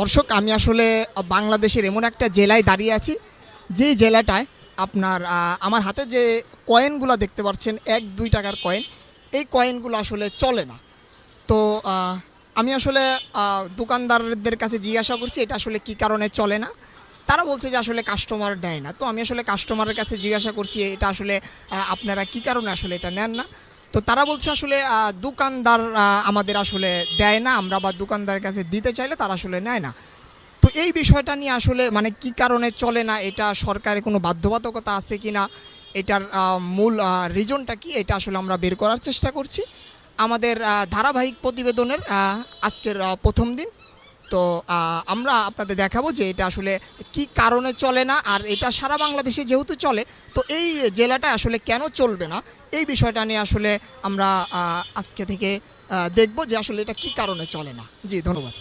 দর্শক, আমি আসলে বাংলাদেশের এমন একটা জেলায় দাঁড়িয়ে আছি যে জেলাটায় আপনার আমার হাতে যে কয়েনগুলো দেখতে পাচ্ছেন, এক, দুই টাকার কয়েন, এই কয়েনগুলো আসলে চলে না। তো আমি আসলে দোকানদারদের কাছে জিজ্ঞাসা করছি, এটা আসলে কি কারণে চলে না? তারা বলছে যে আসলে কাস্টমার দেয় না। তো আমি আসলে কাস্টমারের কাছে জিজ্ঞাসা করছি, এটা আসলে আপনারা কি কারণে আসলে এটা নেন না? তো তারা বলছে আসলে দোকানদার আমাদের আসলে দেয় না, আমরা বা দোকানদারের কাছে দিতে চাইলে তারা আসলে নেয় না। তো এই বিষয়টা নিয়ে আসলে মানে কি কারণে চলে না, এটা সরকারের কোনো বাধ্যবাধকতা আছে কি না এটার মূল রিজনটা কি, এটা আসলে আমরা বের করার চেষ্টা করছি। আমাদের ধারাবাহিক প্রতিবেদনের আজকের প্রথম দিন। তো আমরা আপনাদের দেখাবো যে এটা আসলে কি কারণে চলে না, আর এটা সারা বাংলাদেশে যেহেতু চলে, তো এই জেলাটা আসলে কেন চলবে না? এই বিষয়টা নিয়ে আসলে আমরা আজকে থেকে দেখব যে আসলে এটা কি কারণে চলে না। জি, ধন্যবাদ।